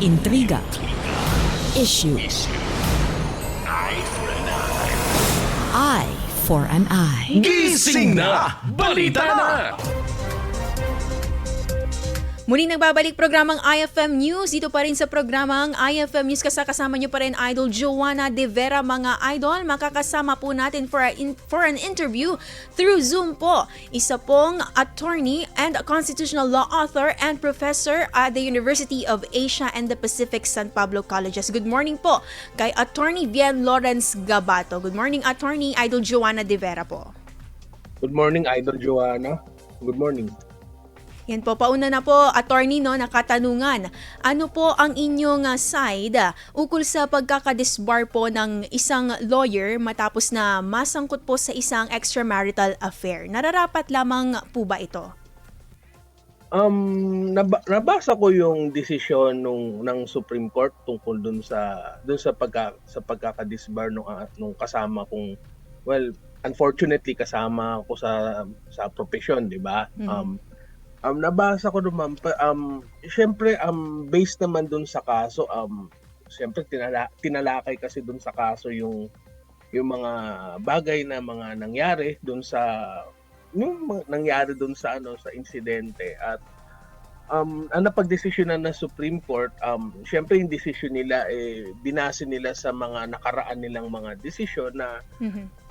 Intriga. Issue. Eye for an eye. Gising na! Balita na! Muling nagbabalik programang IFM News. Dito pa rin sa programang IFM News kasama nyo pa rin Idol Joanna De Vera mga idol. Makakasama po natin for, a in- for an interview through Zoom po. Isa pong attorney and a constitutional law author and professor at the University of Asia and the Pacific San Pablo Colleges. Good morning po kay Attorney Bien Lawrence Gabato. Good morning Attorney Idol Joanna De Vera po. Good morning, Idol Joanna. Good morning. Yan po, pauna na po, attorney, no, nakatanungan. Ano po ang inyong ah, side ah, ukol sa pagkakadisbar po ng isang lawyer matapos na masangkot po sa isang extramarital affair? Nararapat lamang po ba ito? Um, naba- nabasa ko yung desisyon nung ng Supreme Court tungkol dun sa dun sa pagka sa pagkakadisbar nung ah, nung kasama kong well, unfortunately kasama ko sa sa profession, 'di ba? Mhm. Um um nabasa ko naman pa- um syempre um based naman dun sa kaso um syempre tinala, tinalakay kasi dun sa kaso yung yung mga bagay na mga nangyari dun sa yung nangyari dun sa ano sa insidente. At um ang napagdesisyonan ng Supreme Court um syempre yung desisyon nila eh binase nila sa mga nakaraan nilang mga desisyon na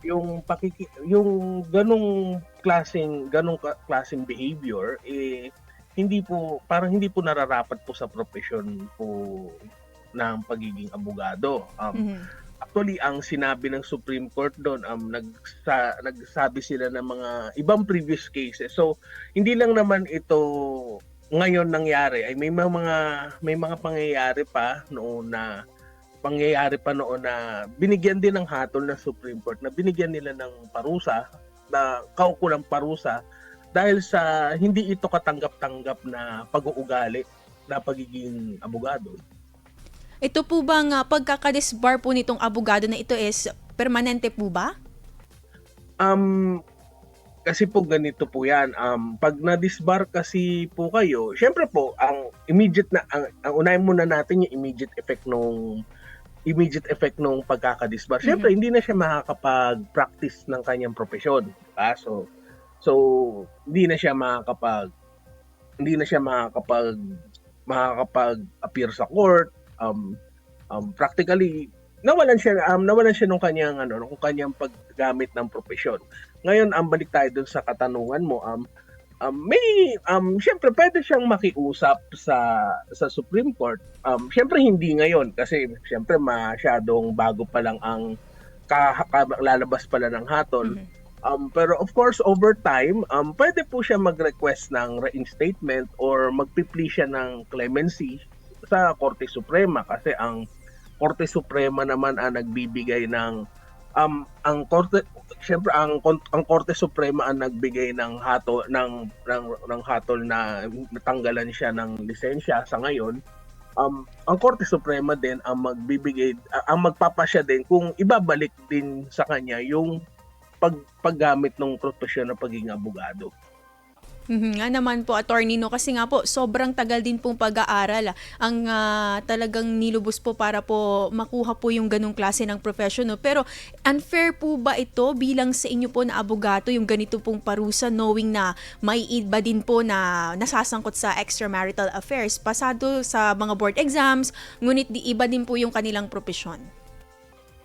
yung pakiki yung ganong klaseng ganong klaseng behavior eh hindi po parang hindi po nararapat po sa profesyon po ng pagiging abogado. Um, Mhm. Actually, ang sinabi ng Supreme Court doon, um, nagsa, nagsabi sila ng mga ibang previous cases. So, hindi lang naman ito ngayon nangyari. Ay may mga may mga pangyayari pa noon na pangyayari pa noon na binigyan din ng hatol ng Supreme Court na binigyan nila ng parusa na kaukulang parusa dahil sa hindi ito katanggap-tanggap na pag-uugali na pagiging abogado. Ito po bang ah, pagkakadisbar po nitong abogado na ito is permanente po ba? Um, kasi po ganito po yan. Um, pag na-disbar kasi po kayo, syempre po, ang immediate na, ang, ang unahin muna natin yung immediate effect nung immediate effect nung pagkakadisbar. Syempre, hindi na siya makakapag-practice ng kanyang profesyon. Ah, so, so, hindi na siya makakapag hindi na siya makakapag makakapag-appear sa court. Um, um, practically, nawalan siya um nawalan siya nung kanyang ano nung kanyang paggamit ng profesyon. Ngayon, ang balik tayo dun sa katanungan mo um um may um syempre pwede siyang makiusap sa sa Supreme Court. Um syempre hindi ngayon kasi syempre masyadong bago pa lang ang ka, ka- lalabas pala ng hatol. Mhm. Um, pero of course, over time, um, pwede po siya mag-request ng reinstatement or magpipli siya ng clemency sa Korte Suprema kasi ang Korte Suprema naman ang nagbibigay ng um ang Korte syempre ang ang Korte Suprema ang nagbigay ng hatol ng ng, ng hatol na natanggalan siya ng lisensya sa ngayon um ang Korte Suprema din ang magbibigay ang magpapasya din kung ibabalik din sa kanya yung pag paggamit ng profesyon ng pagiging abogado. Mhm, Nga naman po, attorney, no? Kasi nga po, sobrang tagal din pong pag-aaral ah, ang ah, talagang nilubos po para po makuha po yung ganong klase ng profession. No? Pero unfair po ba ito bilang sa inyo po na abogado, yung ganito pong parusa knowing na may iba din po na nasasangkot sa extramarital affairs, pasado sa mga board exams, ngunit di iba din po yung kanilang profesyon.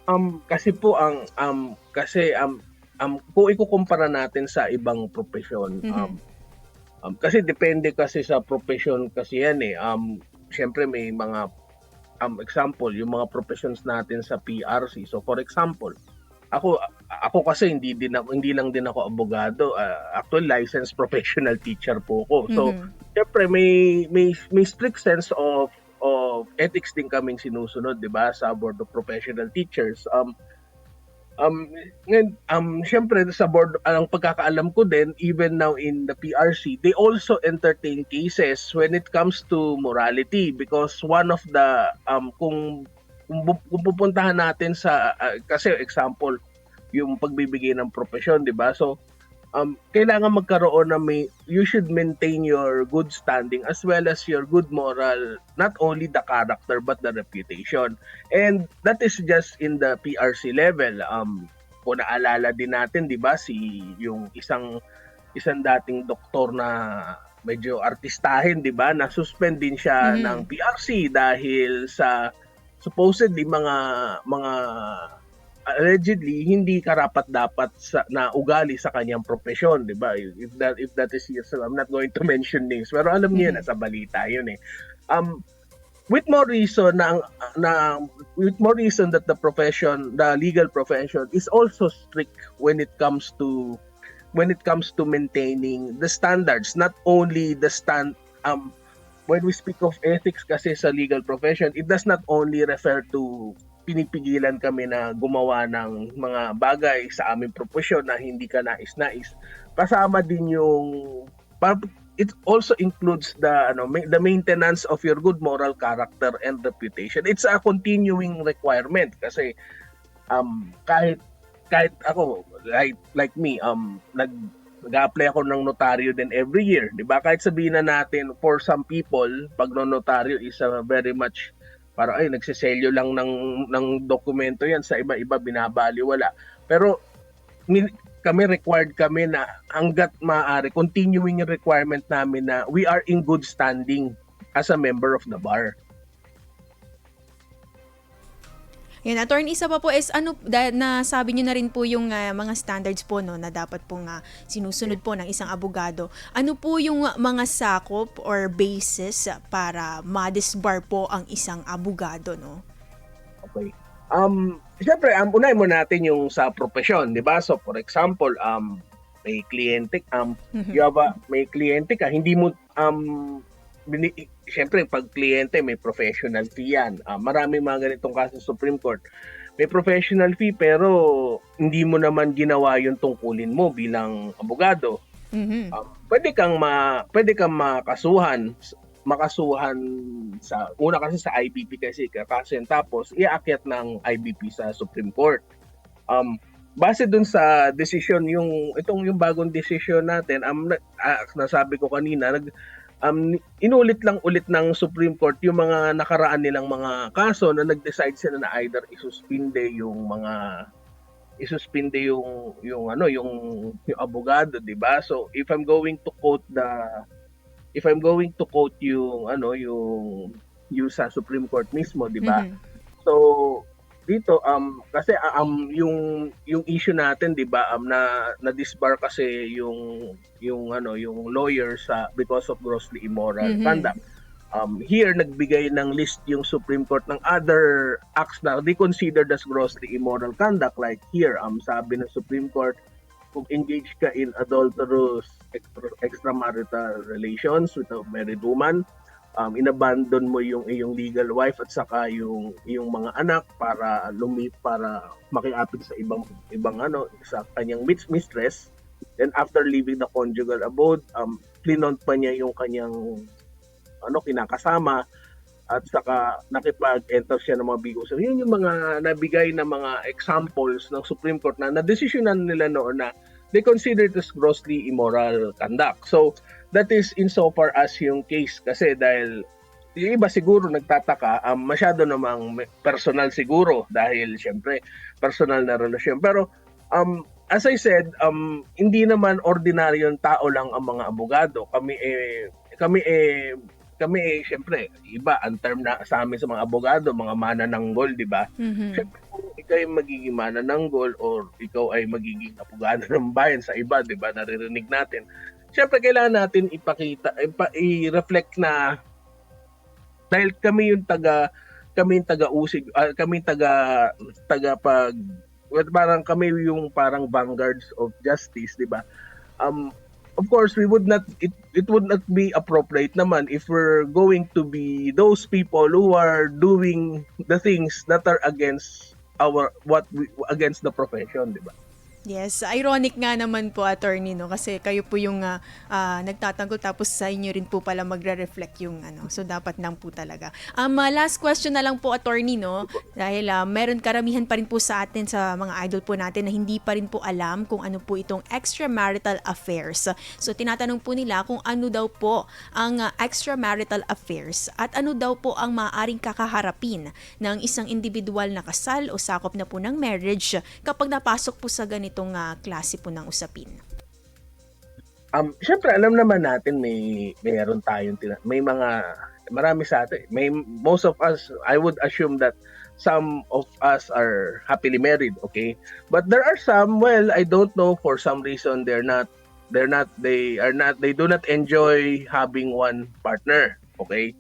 Um kasi po ang um kasi um, um kung ikukumpara natin sa ibang profesyon Mhm. um, um kasi depende kasi sa profession kasi yan eh. Um syempre may mga um example yung mga professions natin sa PRC. So for example, ako ako kasi hindi din ako, hindi lang din ako abogado. Uh, actual licensed professional teacher po ako. So Mhm. syempre may may may strict sense of of ethics din kaming sinusunod, 'di ba, sa Board of Professional Teachers. Um um ngayon, um syempre sa board ang pagkakaalam ko din even now in the PRC, they also entertain cases when it comes to morality because one of the um kung kung, kung pupuntahan natin sa uh, kasi example yung pagbibigay ng profesyon, 'di ba? So um, kailangan magkaroon na may, you should maintain your good standing as well as your good moral, not only the character but the reputation. And that is just in the PRC level. Um, kung naalala din natin, di ba, si yung isang isang dating doktor na medyo artistahin, di ba, na suspend din siya Mhm. ng PRC dahil sa supposedly mga mga allegedly hindi karapat dapat sa na ugali sa kanyang profesyon, 'di ba? If that if that is yes, I'm not going to mention names, pero alam niyo Mhm. na sa balita 'yun eh. Um with more reason na, na with more reason that the profession, the legal profession is also strict when it comes to when it comes to maintaining the standards, not only the stand um when we speak of ethics kasi sa legal profession, it does not only refer to pinipigilan kami na gumawa ng mga bagay sa aming profesyon na hindi ka nais-nais. Kasama din yung it also includes the ano the maintenance of your good moral character and reputation. It's a continuing requirement kasi um kahit kahit ako like like me um nag nag-apply ako ng notaryo din every year, 'di ba? Kahit sabihin na natin for some people, pag notaryo is a very much para ay nagseselyo lang ng ng dokumento 'yan sa iba-iba binabaliwala. Pero kami required kami na hanggat maaari continuing yung requirement namin na we are in good standing as a member of the bar. Yan, attorney, isa pa po is ano, dahil na sabi niyo na rin po yung ah, mga standards po no, na dapat pong ah, sinusunod po ng isang abogado. Ano po yung mga sakop or basis para ma-disbar po ang isang abogado, no? Okay. Um, siyempre, um, unahin mo natin yung sa profesyon, di ba? So, for example, um, may kliyente, um, Mhm. you have a- may kliyente ka, hindi mo, um, siyempre, pag kliyente, may professional fee yan. Ah, marami mga ganitong kaso sa Supreme Court. May professional fee, pero hindi mo naman ginawa yung tungkulin mo bilang abogado. Mhm. Um, pwede kang ma pwede kang makasuhan makasuhan sa una kasi sa IBP kasi kasi tapos iakyat ng IBP sa Supreme Court. Um base dun sa decision yung itong yung bagong decision natin um na, ah, nasabi ko kanina nag um, inulit lang ulit ng Supreme Court yung mga nakaraan nilang mga kaso na nag-decide sila na either isuspinde yung mga isuspinde yung yung ano yung yung abogado, 'di ba? So if I'm going to quote the if I'm going to quote yung ano yung yung sa Supreme Court mismo, 'di ba? Mhm. So dito um kasi um yung yung issue natin 'di ba um na na disbar kasi yung yung ano yung lawyer sa because of grossly immoral Mhm. conduct. Um here nagbigay ng list yung Supreme Court ng other acts na they considered as grossly immoral conduct like here um sabi ng Supreme Court kung engage ka in adulterous extra, extramarital relations with a married woman um, inabandon mo yung iyong legal wife at saka yung yung mga anak para lumi para makiapit sa ibang ibang ano sa kanyang mis- mistress then after leaving the conjugal abode um clinont pa niya yung kanyang ano kinakasama at saka nakipag-enter siya ng mga bigusan. Yun yung mga nabigay na mga examples ng Supreme Court na na-desisyonan nila noon na they consider it as grossly immoral conduct. So, that is insofar as yung case kasi dahil yung iba siguro nagtataka, um, masyado namang personal siguro dahil syempre personal na relasyon. Pero um, as I said, um, hindi naman ordinaryong tao lang ang mga abogado. Kami eh, kami eh, kami eh, syempre, iba, ang term na sa amin sa mga abogado, mga manananggol, di ba? Mhm. Siyempre, kung ikaw ay magiging manananggol or ikaw ay magiging abogado ng bayan sa iba, di ba, naririnig natin. Siyempre, kailangan natin ipakita, ipa, i-reflect na dahil kami yung taga kami yung taga-usig, ah, kami yung taga taga pag well, parang kami yung parang vanguards of justice, di ba? Um, of course, we would not it it would not be appropriate naman if we're going to be those people who are doing the things that are against our what we, against the profession, di ba? Yes, ironic nga naman po attorney no kasi kayo po yung ah, ah, nagtatanggol tapos sa inyo rin po pala magre-reflect yung ano. So dapat nang po talaga. Um ah, last question na lang po attorney no dahil ah, meron karamihan pa rin po sa atin sa mga idol po natin na hindi pa rin po alam kung ano po itong extramarital affairs. So tinatanong po nila kung ano daw po ang ah, extramarital affairs at ano daw po ang maaaring kakaharapin ng isang individual na kasal o sakop na po ng marriage kapag napasok po sa ganitong ah, klase po ng usapin. Um, syempre alam naman natin may mayroon tayong may mga marami sa atin. May most of us I would assume that some of us are happily married, okay? But there are some well, I don't know for some reason they're not they're not they are not they do not enjoy having one partner, okay?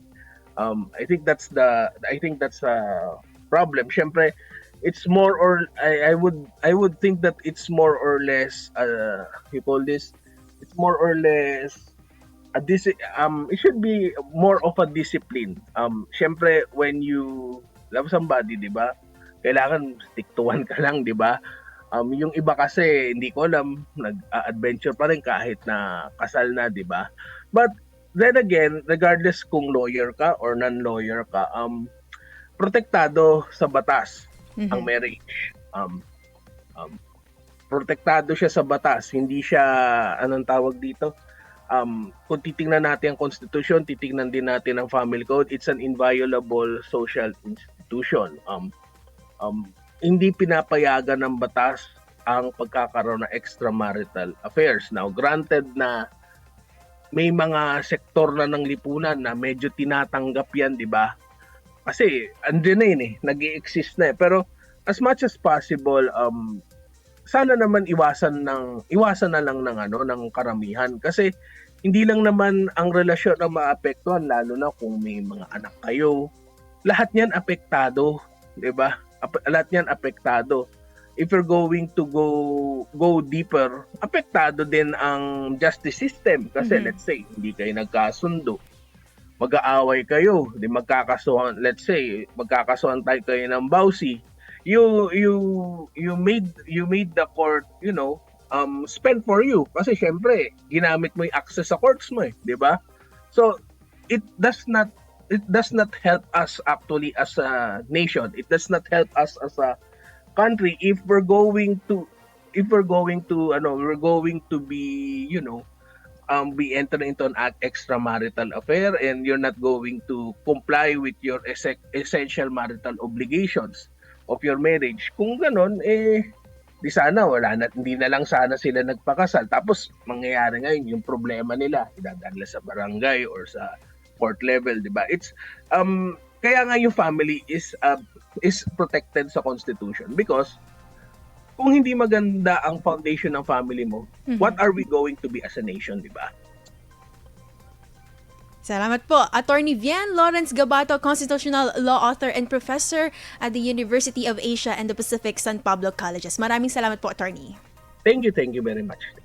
Um I think that's the I think that's a problem. Syempre it's more or I, I would I would think that it's more or less uh you call this? It's more or less a dis- um it should be more of a discipline. Um syempre when you love somebody di ba? Kailangan stick to one ka lang di ba? Um yung iba kasi hindi ko alam nag-adventure pa rin kahit na kasal na di ba? But then again regardless kung lawyer ka or non-lawyer ka um protektado sa batas Mhm. ang marriage. Um, um, protektado siya sa batas, hindi siya, anong tawag dito? Um, kung titingnan natin ang constitution, titingnan din natin ang family code, it's an inviolable social institution. Um, um, hindi pinapayagan ng batas ang pagkakaroon ng extramarital affairs. Now, granted na may mga sektor na ng lipunan na medyo tinatanggap yan, di ba? Kasi andun na yun eh, nag exist na eh. Pero as much as possible, um, sana naman iwasan ng iwasan na lang ng ano ng karamihan. Kasi hindi lang naman ang relasyon ang maapektuhan lalo na kung may mga anak kayo. Lahat niyan apektado 'di ba? Lahat niyan apektado. If you're going to go go deeper apektado din ang justice system. Kasi Mhm. let's say hindi kayo nagkasundo mag-aaway kayo, di magkakasuhan, let's say, magkakasuhan tayo kayo ng bawsi, you you you made you made the court, you know, um spend for you kasi syempre ginamit mo yung access sa courts mo eh, di ba? So it does not it does not help us actually as a nation. It does not help us as a country if we're going to if we're going to ano, we're going to be, you know, um, be entering into an extramarital affair and you're not going to comply with your esse- essential marital obligations of your marriage. Kung ganon, eh, di sana, wala na, hindi na lang sana sila nagpakasal. Tapos, mangyayari ngayon, yung problema nila, idadala sa barangay or sa court level, di ba? It's, um, kaya nga yung family is, uh, is protected sa constitution because kung hindi maganda ang foundation ng family mo, Mhm. what are we going to be as a nation, di ba? Salamat po. Attorney Vian Lawrence Gabato, Constitutional Law Author and Professor at the University of Asia and the Pacific San Pablo Colleges. Maraming salamat po, Attorney. Thank you, thank you very much.